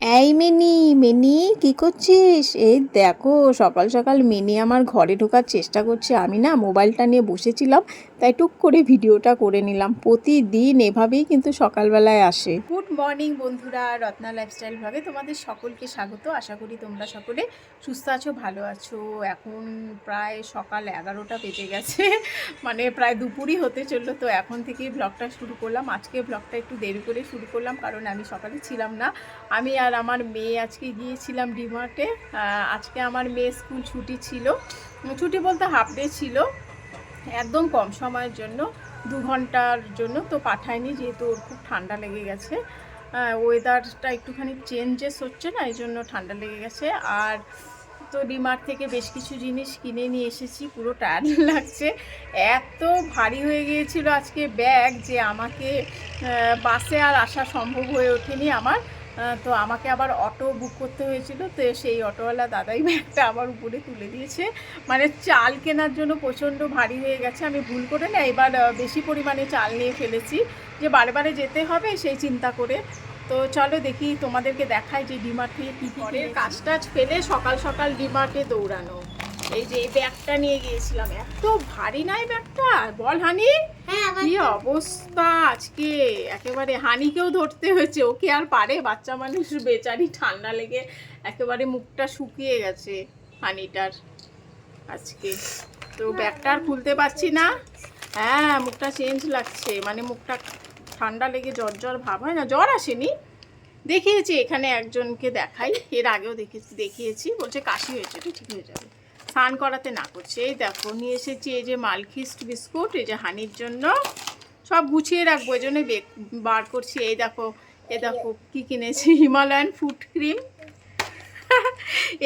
এই mini mini, কি করছিস? এই দেখো, সকাল সকাল মিনি আমার ঘরে ঢোকার চেষ্টা করছে। আমি না মোবাইলটা নিয়ে বসেছিলাম। তাই টুক করে ভিডিওটা করে নিলাম। প্রতিদিন এভাবেই কিন্তু সকালবেলায় আসে। গুড মর্নিং বন্ধুরা, রত্না লাইফস্টাইল ভাবে তোমাদের সকলকে স্বাগত। আশা করি তোমরা সকলে সুস্থ আছো, ভালো আছো। এখন প্রায় সকাল এগারোটা বেজে গেছে মানে প্রায় দুপুরই হতে চলল। তো এখন থেকেই ব্লগটা শুরু করলাম। আজকে ব্লগটা একটু দেরি করে শুরু করলাম, কারণ আমি সকালে ছিলাম না। আমি আর আমার মেয়ে আজকে গিয়েছিলাম ডিমার্টে আজকে আমার মেয়ে স্কুল ছুটি ছিল। ছুটি বলতে হাফ ডে ছিল। একদম কম সময়ের জন্য, দু ঘণ্টার জন্য তো পাঠায়নি যেহেতু ওর খুব ঠান্ডা লেগে গেছে। ওয়েদারটা একটুখানি চেঞ্জেস হচ্ছে না, এই জন্য ঠান্ডা লেগে গেছে। আর তো ডিমার্ট থেকে বেশ কিছু জিনিস কিনে নিয়ে এসেছি, পুরো টায়ার্ড লাগছে। এত ভারী হয়ে গিয়েছিল আজকে ব্যাগ যে আমাকে বাসে আর আসা সম্ভব হয়ে ওঠেনি আমার। তো আমাকে আবার অটো বুক করতে হয়েছিল তো সেই অটোওয়ালা দাদাই ব্যাগটা আমার উপরে তুলে দিয়েছে। মানে চাল কেনার জন্য প্রচণ্ড ভারী হয়ে গেছে আমি ভুল করে না এবার বেশি পরিমাণে চাল নিয়ে ফেলেছি। যে বারে বারে যেতে হবে সেই চিন্তা করে। তো চলো দেখি তোমাদেরকে দেখায় যে ডিমার্ট থেকে কী পরের কাজ টাজ ফেলে সকাল সকাল ডিমার্টে দৌড়ানো। এই যে এই ব্যাগটা নিয়ে গিয়েছিলাম এত ভারী নাই ব্যাগটা? বল হানি। হ্যাঁ কি অবস্থা আজকে? একেবারে হানিকেও ধরতে হয়েছে ওকে আর পারে। বাচ্চা মানুষ বেচারি ঠান্ডা লেগে একেবারে মুখটা শুকিয়ে গেছে হানিটার আজকে। তো ব্যাগটা আর খুলতে পারছি না। হ্যাঁ মুখটা চেঞ্জ লাগছে। মানে মুখটা ঠান্ডা লেগে জ্বর জ্বর ভাব হয় না? জ্বর আসেনি। দেখিয়েছি এখানে একজনকে দেখাই। এর আগেও দেখেছি দেখিয়েছি। বলছে কাশি হয়েছে এটা ঠিক হয়ে যাবে। স্নান করাতে না করছে। এই দেখো, নিয়ে এসেছি এই যে মালখিস্ট বিস্কুট, এই যে হানির জন্য। সব গুছিয়ে রাখব, এই জন্য বার করছি। এই দেখো, এ দেখো কী কিনেছি, হিমালয়ান ফুড ক্রিম।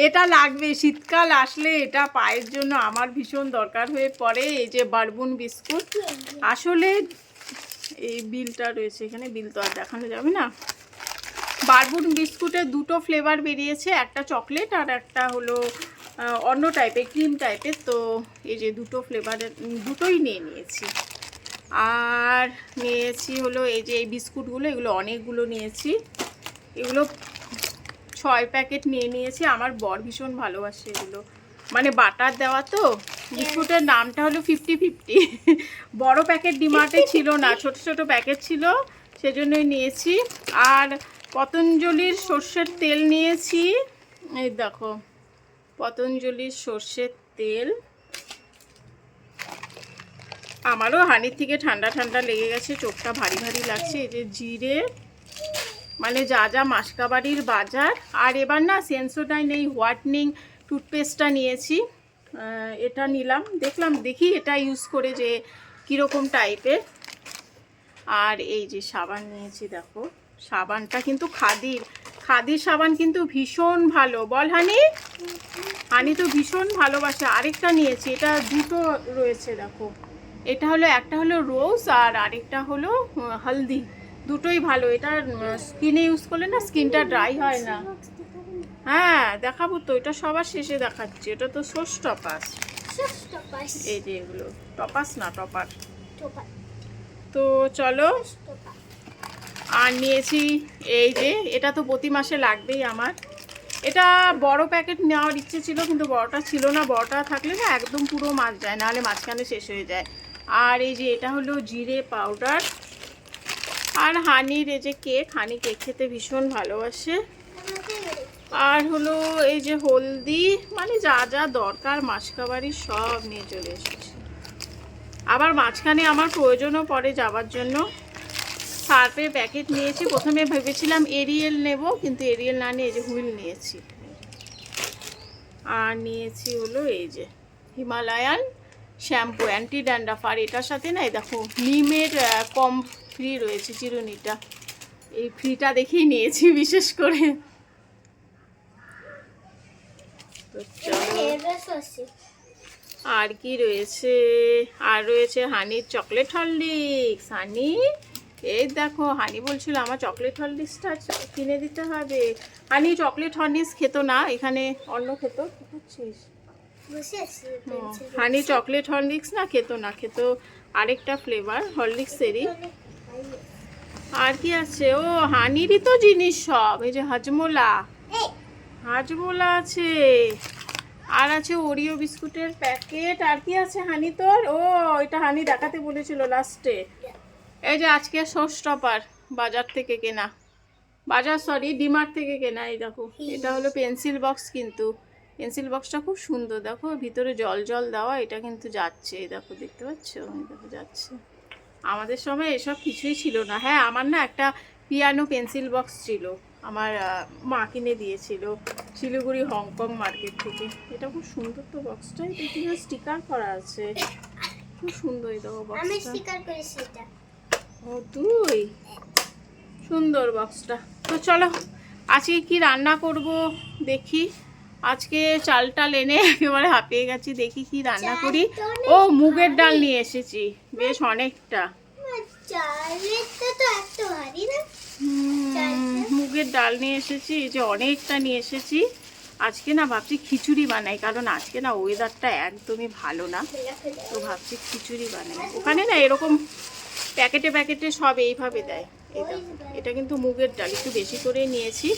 এটা লাগবে, শীতকাল আসলে এটা পায়ের জন্য আমার ভীষণ দরকার হয়ে পড়ে, এই যে বারবুন বিস্কুট। আসলে এই বিলটা রয়েছে এখানে, বিল তো আর দেখানো যাবে না। বারবুন বিস্কুটের দুটো ফ্লেভার বেরিয়েছে, একটা চকলেট আর একটা হলো অন্য টাইপের ক্রিম টাইপের তো এই যে দুটো ফ্লেভারের দুটোই নিয়ে নিয়েছি। আর নিয়েছি হলো এই যে এই বিস্কুটগুলো, এগুলো অনেকগুলো নিয়েছি। এগুলো ছয় প্যাকেট নিয়ে নিয়েছি, আমার বর ভীষণ ভালোবাসে এগুলো। মানে বাটার দেওয়া তো, বিস্কুটের নামটা হলো ফিফটি ফিফটি বড় প্যাকেট ডিমার্টে ছিল না, ছোট ছোট প্যাকেট ছিল, সেজন্যই নিয়েছি। আর পতঞ্জলির সর্ষের তেল নিয়েছি, এই দেখো। পতঞ্জলির সর্ষের তেল। আমারও হানির থেকে ঠান্ডা ঠান্ডা লেগে গেছে, চোখটা ভারী ভারী লাগছে। এই যে জিরে মানে যা যা মাসকাবাড়ির বাজার। আর এবার না সেন্সোডাইন এই হোয়াটনিং টুথপেস্টটা নিয়েছি। এটা নিলাম। দেখলাম, দেখি এটা ইউজ করে যে কীরকম টাইপের। আর এই যে সাবান নিয়েছি, দেখো। সাবানটা কিন্তু খাদির। খাদির সাবান কিন্তু ভীষণ ভালো। বল হানি। হানি তো ভীষণ ভালোবাসে। আরেকটা নিয়েছি। এটা দুটো রয়েছে দেখো। এটা হলো একটা হলো রোজ আর আরেকটা হলো হলদি। দুটোই ভালো। এটা স্কিনে ইউজ করলে না স্কিনটা ড্রাই হয় না। হ্যাঁ দেখাবো তো। এটা সবার শেষে দেখাচ্ছি। এটা তো সোস টপাস এই যে এগুলো। টপাস না টপার তো চলো। আর নিয়েছি এই যে, এটা তো প্রতি মাসে লাগবেই আমার। এটা বড় প্যাকেট নেওয়ার ইচ্ছে ছিল, কিন্তু বড়টা ছিল না। বড়টা থাকলে না একদম পুরো মাছ যায়, নাহলে মাঝখানে শেষ হয়ে যায়। আর এই যে, এটা হলো জিরে পাউডার। আর হানির এই যে কেক, হানি কেক খেতে ভীষণ ভালোবাসে। আর হলো এই যে হলদি মানে যা যা দরকার মাসকাবারি সব নিয়ে চলে এসেছি। আবার মাঝখানে আমার প্রয়োজনও পড়ে যাওয়ার জন্য। সার্ফের প্যাকেট নিয়েছি। প্রথমে ভেবেছিলাম এরিয়েল নেব, কিন্তু এরিয়েল না নিয়ে এই যে হুইল নিয়েছি। আর নিয়েছি হলো এই যে হিমালয়ান শ্যাম্পু অ্যান্টি ড্যান্ডাফ আর এটার সাথে না দেখো নিমের কম ফ্রি রয়েছে চিরুনিটা। এই ফ্রিটা দেখেই নিয়েছি বিশেষ করে। আর কি রয়েছে? আর রয়েছে হানির চকলেট হরলিক্স। হানি? এই দেখো হানি বলছিল আমার চকলেট হরলিক্সটা কিনে দিতে হবে। হানি চকলেট হরলিক্স খেতো না এখানে অন্য খেতো। কি করছিস? হানি চকলেট হরলিক্স না খেতো না খেতো আরেকটা ফ্লেভার হরলিক্সেরই আর কি আছে? ও হানিরই তো জিনিস সব এই যে হাজমোলা। হাজমোলা আছে। আর আছে ওরিও বিস্কুটের প্যাকেট। আর কি আছে হানি তোর? ও এটা হানি দেখাতে বলেছিল লাস্টে এই যে আজকে সোস বাজার থেকে কেনা। বাজার সরি ডিমার্ট থেকে কেনা এই দেখো। এটা হলো পেন্সিল বক্স কিন্তু। পেন্সিল বক্সটা খুব সুন্দর, দেখো। ভিতরে জল জল দেওয়া, এটা কিন্তু যাচ্ছে। এই দেখো, দেখতে পাচ্ছ? এই দেখো, যাচ্ছে। আমাদের সময় এসব কিছুই ছিল না। হ্যাঁ আমার না একটা পিয়ানো পেন্সিল বক্স ছিল। আমার মা কিনে দিয়েছিল শিলিগুড়ি, হংকং মার্কেট থেকে। এটা খুব সুন্দর তো বক্সটা। এটা স্টিকার করা আছে। খুব সুন্দর এই দেখো বক্সটা। ও তুই? সুন্দর বক্সটা তো চলো আজকে কি রান্না করব দেখি। আজকে চাল টাল এনে একেবারে হাঁপিয়ে গেছি দেখি কি রান্না করি। ও মুগের ডাল নিয়ে এসেছি বেশ অনেকটা। মুগের ডাল নিয়ে এসেছি যে অনেকটা নিয়ে এসেছি। আজকে না ভাবছি খিচুড়ি বানাই কারণ আজকে না ওয়েদারটা একদমই ভালো না। তো ভাবছি খিচুড়ি বানাই। ওখানে না এরকম প্যাকেটে প্যাকেটে সব এইভাবে দেয়। এটা এটা কিন্তু মুগের ডাল একটু বেশি করে নিয়েছি।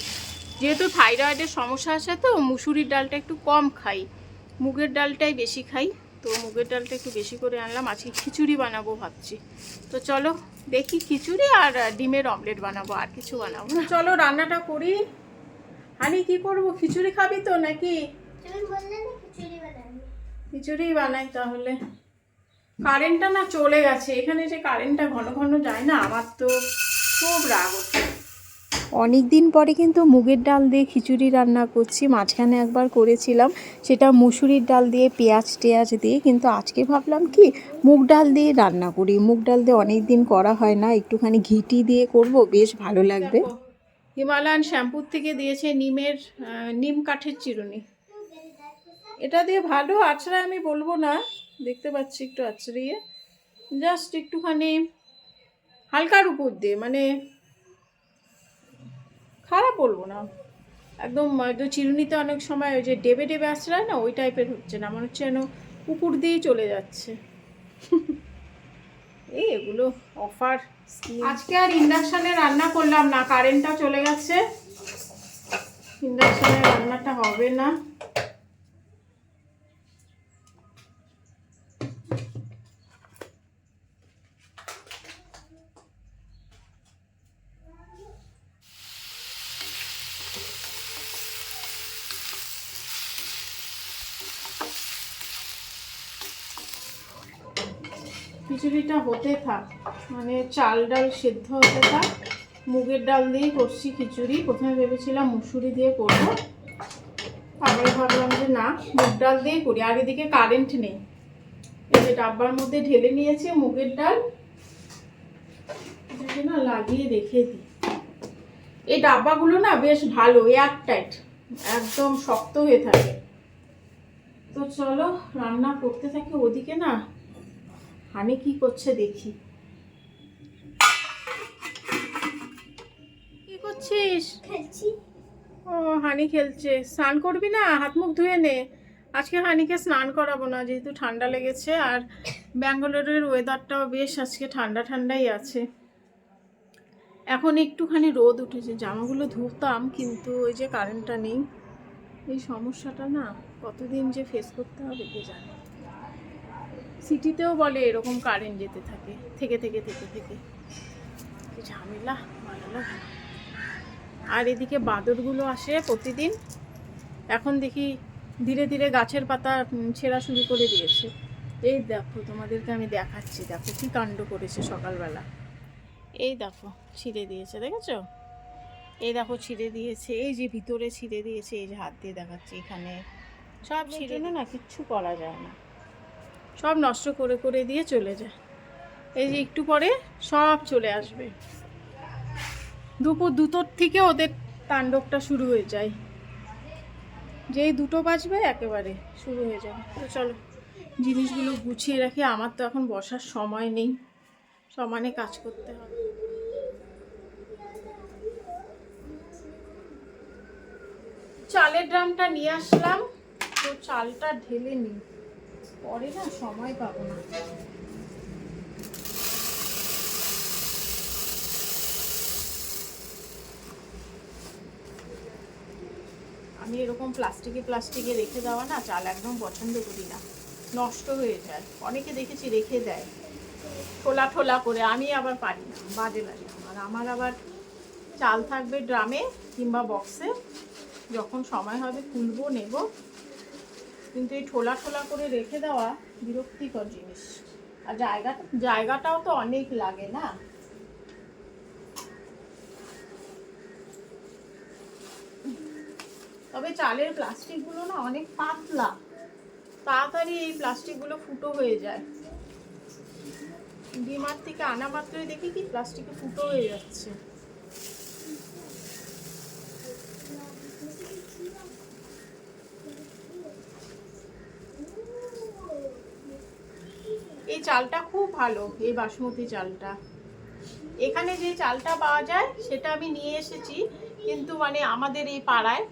যেহেতু থাইরয়েডের সমস্যা আছে তো মুসুরির ডালটা একটু কম খাই। মুগের ডালটাই বেশি খাই তো মুগের ডালটা একটু বেশি করে আনলাম। আজকে খিচুড়ি বানাবো ভাবছি। তো চলো দেখি খিচুড়ি আর ডিমের অমলেট বানাবো আর কিছু বানাবো চলো রান্নাটা করি। হানি কি করব? খিচুড়ি খাবি তো নাকি? তুমি বললে না খিচুড়ি বানাবি। খিচুড়ি বানাই তাহলে। কারেন্টটা না চলে গেছে। এখানে যে কারেন্টটা ঘন ঘন যায় না আমার তো খুব রাগ ওঠে অনেক দিন পরে কিন্তু মুগের ডাল দিয়ে খিচুড়ি রান্না করছি। মাঝখানে একবার করেছিলাম সেটা মুসুরির ডাল দিয়ে পেঁয়াজ টেয়াজ দিয়ে। কিন্তু আজকে ভাবলাম কি মুগ ডাল দিয়ে রান্না করি। মুগ ডাল দিয়ে অনেক দিন করা হয় না একটুখানি ঘিটি দিয়ে করব বেশ ভালো লাগবে। হিমালয়ান শ্যাম্পুর থেকে দিয়েছে নিমের নিম কাঠের চিরুনি। এটা দিয়ে ভালো আছড়া আমি বলব না। দেখতে পাচ্ছি একটু আছড়িয়ে। জাস্ট একটুখানি হালকার উপর দিয়ে মানে খারাপ বলব না। একদম চিরুনিতে অনেক সময় ওই যে ডেবে ডেবে আছড়ায় না, ওই টাইপের হচ্ছে না, মনে হচ্ছে যেন উপর দিয়েই চলে যাচ্ছে। এই এগুলো অফার আজকে আর ইন্ডাকশানে রান্না করলাম না কারেন্টটা চলে গেছে। ইন্ডাকশানে রান্নাটা হবে না। খিচুড়িটা হতে থাক। মানে চাল ডাল সেদ্ধ হতে থাক। মুগের ডাল দিয়েই করছি খিচুড়ি। প্রথমে ভেবেছিলাম মুসুরি দিয়ে করব। তারপরে ভাবলাম যে না, মুগ ডাল দিয়েই করি। আর এদিকে কারেন্ট নেই। এই যে ডাব্বার মধ্যে ঢেলে নিয়েছি মুগের ডাল। না লাগিয়ে রেখে দিই। এই ডাব্বাগুলো না বেশ ভালো এয়ার টাইট একদম শক্ত হয়ে থাকে। তো চলো, রান্না করতে থাকি ওদিকে না। হানি কি করছে দেখি। কি করছিস? খেলছি। ও হানি খেলছে। স্নান করবি না? হাত মুখ ধুয়ে নে। আজকে হানিকে স্নান করাবো না যেহেতু ঠান্ডা লেগেছে। আর ব্যাঙ্গালোরের ওয়েদারটাও বেশ আজকে ঠান্ডা ঠান্ডাই আছে। এখন একটুখানি রোদ উঠেছে। জামাগুলো ধুতাম কিন্তু ওই যে কারেন্টটা নেই। এই সমস্যাটা না কতদিন যে ফেস করতে হবে কে জানে। সিটিতেও বলে এরকম কারেন্ট যেতে থাকে থেকে থেকে থেকে থেকে। ঝামেলা ভালো আর এদিকে বাদরগুলো আসে প্রতিদিন। এখন দেখি ধীরে ধীরে গাছের পাতা ছেঁড়া শুরু করে দিয়েছে। এই দেখো তোমাদেরকে আমি দেখাচ্ছি। দেখো কি কাণ্ড করেছে সকালবেলা। এই দেখো ছিঁড়ে দিয়েছে দেখেছ? এই দেখো ছিঁড়ে দিয়েছে। এই যে ভিতরে ছিঁড়ে দিয়েছে এই যে হাত দিয়ে দেখাচ্ছি এখানে। সব ছিঁড়ে না কিচ্ছু করা যায় না। সব নষ্ট করে করে দিয়ে চলে যায়। এই যে একটু পরে সব চলে আসবে। দুপুর দুটোর থেকে ওদের তাণ্ডবটা শুরু হয়ে যায়। যেই দুটো বাজবে একেবারে শুরু হয়ে যাবে। তো চলো, জিনিসগুলো গুছিয়ে রাখি। আমার তো এখন বসার সময় নেই। সমানে কাজ করতে হবে। চালের ড্রামটা নিয়ে আসলাম। তো চালটা ঢেলে নিই। পরে না সময় পাবো না। আমি এরকম প্লাস্টিকে প্লাস্টিকে রেখে দেওয়া না চাল একদম পছন্দ করি না। নষ্ট হয়ে যায়। অনেকে দেখেছি রেখে দেয়। ঠোলা ঠোলা করে। আমি আবার পারি না। বাজে লাগে আমার আমার আবার চাল থাকবে ড্রামে কিংবা বক্সে। যখন সময় হবে তুলবো নেব। কিন্তু এই ঠোলা ঠোলা করে রেখে দেওয়া বিরক্তিকর জিনিস। আর জায়গা জায়গাটাও তো অনেক লাগে না? তবে চালের প্লাস্টিকগুলো না অনেক পাতলা। তাড়াতাড়ি এই প্লাস্টিকগুলো ফুটো হয়ে যায়। ডিমার থেকে আনা মাত্রই দেখি কি প্লাস্টিকে ফুটো হয়ে যাচ্ছে। চালটা খুব ভালো, এই বাসমতি চালটা। এখানে যে চালটা পাওয়া যায়, সেটা আমি নিয়ে এসেছি। কিন্তু মানে আমাদের এই পাড়ায়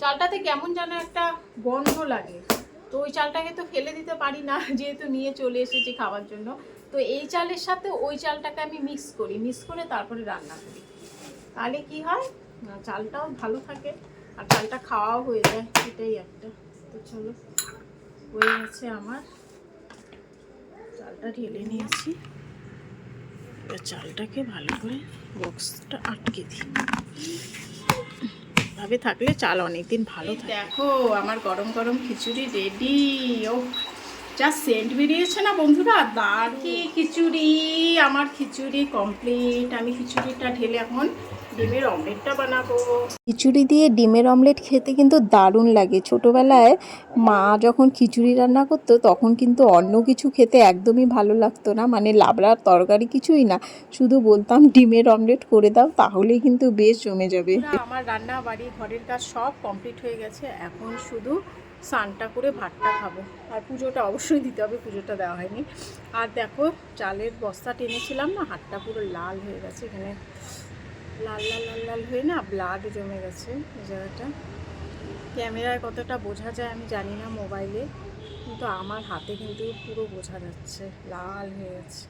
চালটাতে কেমন যেন একটা গন্ধ লাগে। তো ওই চালটাকে তো ফেলে দিতে পারি না, যেহেতু নিয়ে চলে এসেছি খাওয়ার জন্য। তো এই চালের সাথে ওই চালটাকে আমি মিক্স করি মিক্স করে তারপরে রান্না করি। তাহলে কি হয়? চালটাও ভালো থাকে, আর চালটা খাওয়াও হয়ে যায়, এটাই একটা। তো চলো, হয়ে গেছে আমার। চালটা ঢেলে নিয়েছি। এবার চালটাকে ভালো করে বক্সটা আটকে দিই। ভাবে থাকলে চাল অনেকদিন ভালো থাকে। দেখো আমার গরম গরম খিচুড়ি রেডি ও যা সেন্ট বেরিয়েছে না বন্ধুরা? দারকি খিচুড়ি? আমার খিচুড়ি কমপ্লিট আমি খিচুড়িটা ঢেলে এখন ডিমের অমলেটটা বানাবো। খিচুড়ি দিয়ে ডিমের অমলেট খেতে কিন্তু দারুণ লাগে। ছোটোবেলায় মা যখন খিচুড়ি রান্না করতো তখন কিন্তু অন্য কিছু খেতে একদমই ভালো লাগতো না। মানে লাবড়ার তরকারি কিছুই না। শুধু বলতাম ডিমের অমলেট করে দাও তাহলেই কিন্তু বেশ জমে যাবে। আমার রান্না বাড়ি ঘরের কাজ সব কমপ্লিট হয়ে গেছে। এখন শুধু স্নানটা করে ভাতটা খাব। আর পুজোটা অবশ্যই দিতে হবে পুজোটা দেওয়া হয়নি। আর দেখো চালের বস্তা টেনেছিলাম না হাতটা পুরো লাল হয়ে গেছে এখানে। লাল লাল লাল লাল হয়ে না ব্লাড জমে গেছে এই জায়গাটা। ক্যামেরায় কতটা বোঝা যায় আমি জানি না মোবাইলে, কিন্তু আমার হাতে কিন্তু পুরো বোঝা যাচ্ছে, লাল হয়ে গেছে।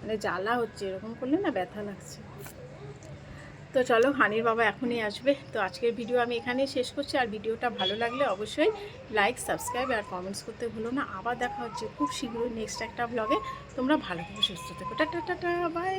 মানে জ্বালা হচ্ছে, এরকম করলে না ব্যথা লাগছে। তো চলো, হানির বাবা এখনই আসবে। তো আজকের ভিডিও আমি এখানেই শেষ করছি। আর ভিডিওটা ভালো লাগলে অবশ্যই লাইক সাবস্ক্রাইব আর কমেন্টস করতে ভুলো না। আবার দেখা হচ্ছে খুব শীঘ্রই নেক্সট একটা ব্লগে তোমরা ভালো থেকে, সুস্থ থেকো। Tata tata bye